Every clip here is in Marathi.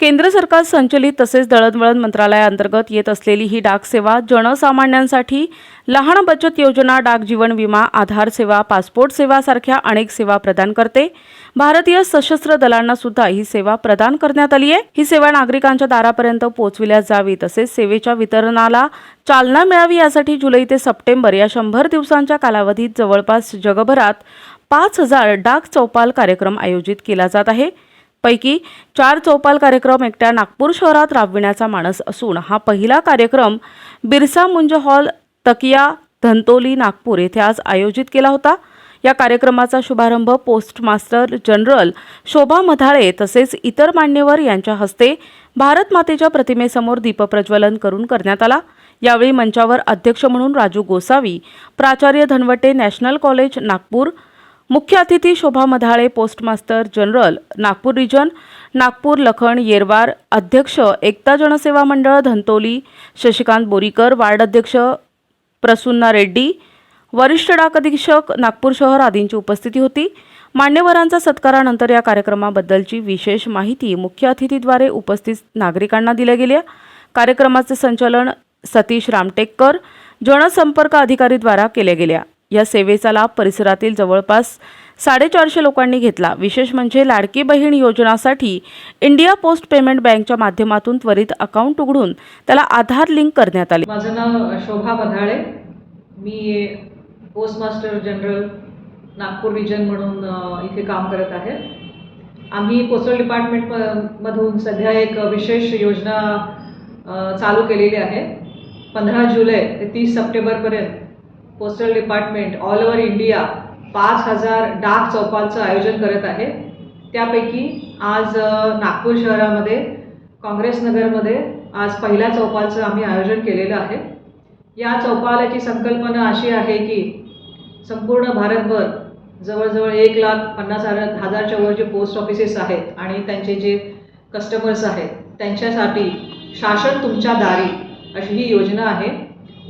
केंद्र सरकार संचलित तसेच दळणवळण मंत्रालयाअंतर्गत येत असलेली ही डाक सेवा जनसामान्यांसाठी लहान बचत योजना डाक जीवन विमा आधार सेवा पासपोर्ट सेवासारख्या अनेक सेवा प्रदान करते. भारतीय सशस्त्र दलांना सुद्धा ही सेवा प्रदान करण्यात आली आहे. ही सेवा नागरिकांच्या दारापर्यंत पोहोचविल्या जावी तसेच सेवेच्या वितरणाला चालना मिळावी यासाठी जुलै ते सप्टेंबर या शंभर दिवसांच्या कालावधीत जवळपास जगभरात पाच हजार डाक चौपाल कार्यक्रम आयोजित केला जात आहे. पैकी चार चौपाल कार्यक्रम एकट्या नागपूर शहरात राबविण्याचा मानस असून हा पहिला कार्यक्रम बिरसा मुंज हॉल तकिया धंतोली नागपूर येथे आज आयोजित केला होता. या कार्यक्रमाचा शुभारंभ पोस्टमास्टर जनरल शोभा मधाळे तसेच इतर मान्यवर यांच्या हस्ते भारत मातेच्या प्रतिमेसमोर दीपप्रज्वलन करून करण्यात आला. यावेळी मंचावर अध्यक्ष म्हणून राजू गोसावी प्राचार्य धनवटे नॅशनल कॉलेज नागपूर मुख्य अतिथी Shobha Madhale postmaster general Nagpur region Nagpur Lakhan Yerwar अध्यक्ष एकता जनसेवा मंडळ धंतोली शशिकांत बोरीकर वार्ड अध्यक्ष प्रसुन्ना रेड्डी वरिष्ठ डाक अधीक्षक नागपूर शहर आदींची उपस्थिती होती. मान्यवरांचा सत्कारानंतर या कार्यक्रमाबद्दलची विशेष माहिती मुख्य अतिथीद्वारे उपस्थित नागरिकांना दिल्या गेल्या. कार्यक्रमाचे संचालन सतीश रामटेककर जनसंपर्क अधिकारीद्वारा केल्या गेल्या. या सेवेचा लाभ परिसरातील जवळपास साडेचारशे लोकांनी घेतला. विशेष म्हणजे लाडकी बहीण योजनासाठी इंडिया पोस्ट पेमेंट बँकच्या माध्यमातून त्वरित अकाउंट उघडून त्याला आधार लिंक करण्यात आले. माझं नाव शोभा बधाळे मी पोस्टमास्टर जनरल नागपूर रिजन म्हणून इथे काम करत आहे. आम्ही पोस्टल डिपार्टमेंट मधून सध्या एक विशेष योजना चालू केलेली आहे. पंधरा जुलै ते तीस सप्टेंबरपर्यंत postal department all over India पाच हजार डाक चौपालचं आयोजन करत आहे. त्यापैकी आज नागपूर शहरामध्ये काँग्रेस नगरमध्ये आज पहिल्या चौपालचं आम्ही आयोजन केलेलं आहे. या चौपालाची संकल्पना अशी आहे की संपूर्ण भारतभर जवळजवळ एक लाख पन्नास हजार हजारच्या वर जे पोस्ट ऑफिसेस आहेत आणि त्यांचे जे कस्टमर्स आहेत त्यांच्यासाठी शासन तुमच्या दारी अशी ही योजना आहे.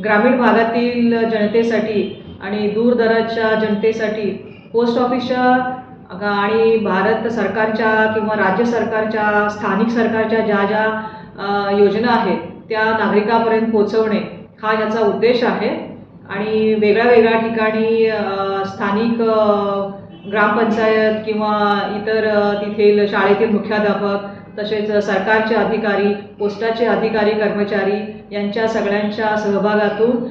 ग्रामीण भागातील जनतेसाठी आणि दूरदराच्या जनतेसाठी पोस्ट ऑफिसच्या आणि भारत सरकारच्या किंवा राज्य सरकारच्या स्थानिक सरकारच्या ज्या ज्या योजना आहेत त्या नागरिकापर्यंत पोचवणे हा याचा उद्देश आहे. आणि वेगळ्या वेगळ्या ठिकाणी स्थानिक ग्रामपंचायत किंवा इतर तिथील शाळेतील मुख्याध्यापक तसेच सरकारचे अधिकारी पोस्टाचे अधिकारी कर्मचारी यांच्या सगळ्यांच्या सहभागातून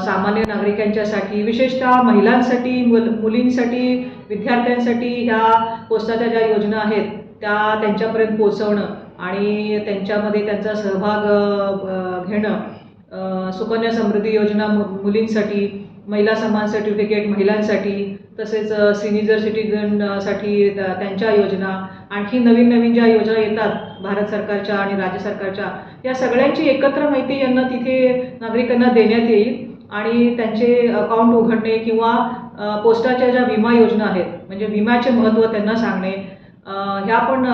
सामान्य नागरिकांच्यासाठी विशेषतः महिलांसाठी मुल मुलींसाठी विद्यार्थ्यांसाठी ह्या पोस्टाच्या ज्या योजना आहेत त्या त्यांच्यापर्यंत पोचवणं आणि त्यांच्यामध्ये त्यांचा सहभाग घेणं सुकन्या समृद्धी योजना मु मुलींसाठी महिला सन्मान सर्टिफिकेट महिलांसाठी तसेच सिनियर सिटीजनसाठी त्यांच्या योजना आणखी नवीन नवीन ज्या योजना येतात भारत सरकारच्या आणि राज्य सरकारच्या या सगळ्यांची एकत्र माहिती यांना तिथे नागरिकांना देण्यात येईल. आणि त्यांचे अकाउंट उघडणे किंवा पोस्टाच्या ज्या विमा योजना आहेत म्हणजे विम्याचे महत्त्व त्यांना सांगणे ह्या पण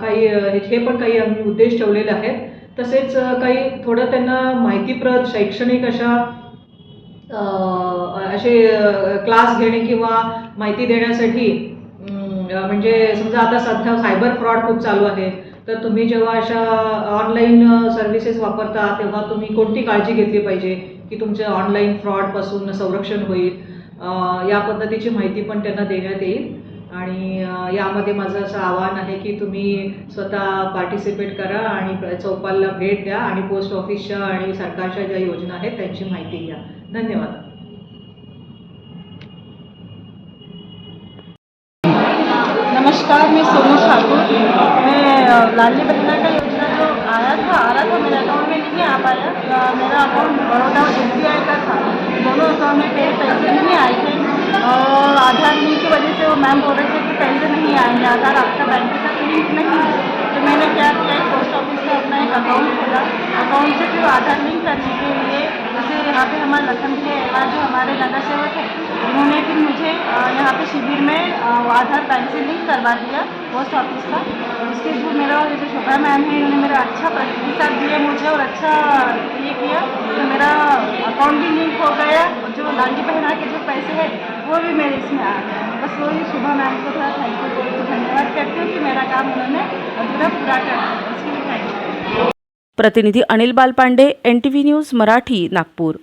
काही हे पण काही आम्ही उद्देश ठेवलेले आहेत. तसेच काही थोडं त्यांना माहितीप्रद शैक्षणिक अशा असे क्लास घेणे किंवा माहिती देण्यासाठी म्हणजे समजा आता सध्या सायबर फ्रॉड खूप चालू आहे. तर तुम्ही जेव्हा अशा ऑनलाईन सर्व्हिसेस वापरता तेव्हा तुम्ही कोणती काळजी घेतली पाहिजे की तुमच्या ऑनलाईन फ्रॉडपासून संरक्षण होईल? या पद्धतीची माहिती पण त्यांना देण्यात येईल. आणि यामध्ये माझं असं आवाहन आहे की तुम्ही स्वतः पार्टिसिपेट करा आणि चौपालला भेट द्या आणि पोस्ट ऑफिसच्या आणि सरकारच्या ज्या योजना आहेत त्यांची माहिती घ्या. धन्यवाद. नमस्कार मैं सोनू ठाकुर. मैं अ, लाडली बहना का योजना जो आया था आ रहा था मेरे अकाउंट में नहीं आ पाया मेरा अकाउंट बड़ौदा और एस का था दोनों मैम बोल रहे थे कि पैसे नहीं आएँगे आधार आपका बैंक साथ लिंक नहीं है तो मैंने क्या किया पोस्ट ऑफ़िस में अपना एक अकाउंट खोला। अकाउंट से फिर आधार लिंक करने के लिए, जैसे यहाँ पे हमारे लखन के जो हमारे नगर सेवक है, उन्होंने फिर मुझे यहाँ पे शिविर में आधार बैंक से लिंक करवा दिया पोस्ट ऑफ़िस का। उसके जो मेरा जो शोभा मैम है, इन्होंने मेरा अच्छा प्रतिसाद दिया मुझे और अच्छा ये किया तो मेरा अकाउंट भी लिंक हो गया, जो लालजी पहना के जो पैसे हैं, वो भी मेरे इसमें आ गए। बस वही सुबह मैम को थोड़ा थैंक यू बोल धन्यवाद करती हूँ कि मेरा काम उन्होंने अधूरा पूरा कर दिया। उसके लिए थैंक यू प्रतिनिधि Anil Balpande N T V news Marathi Nagpur.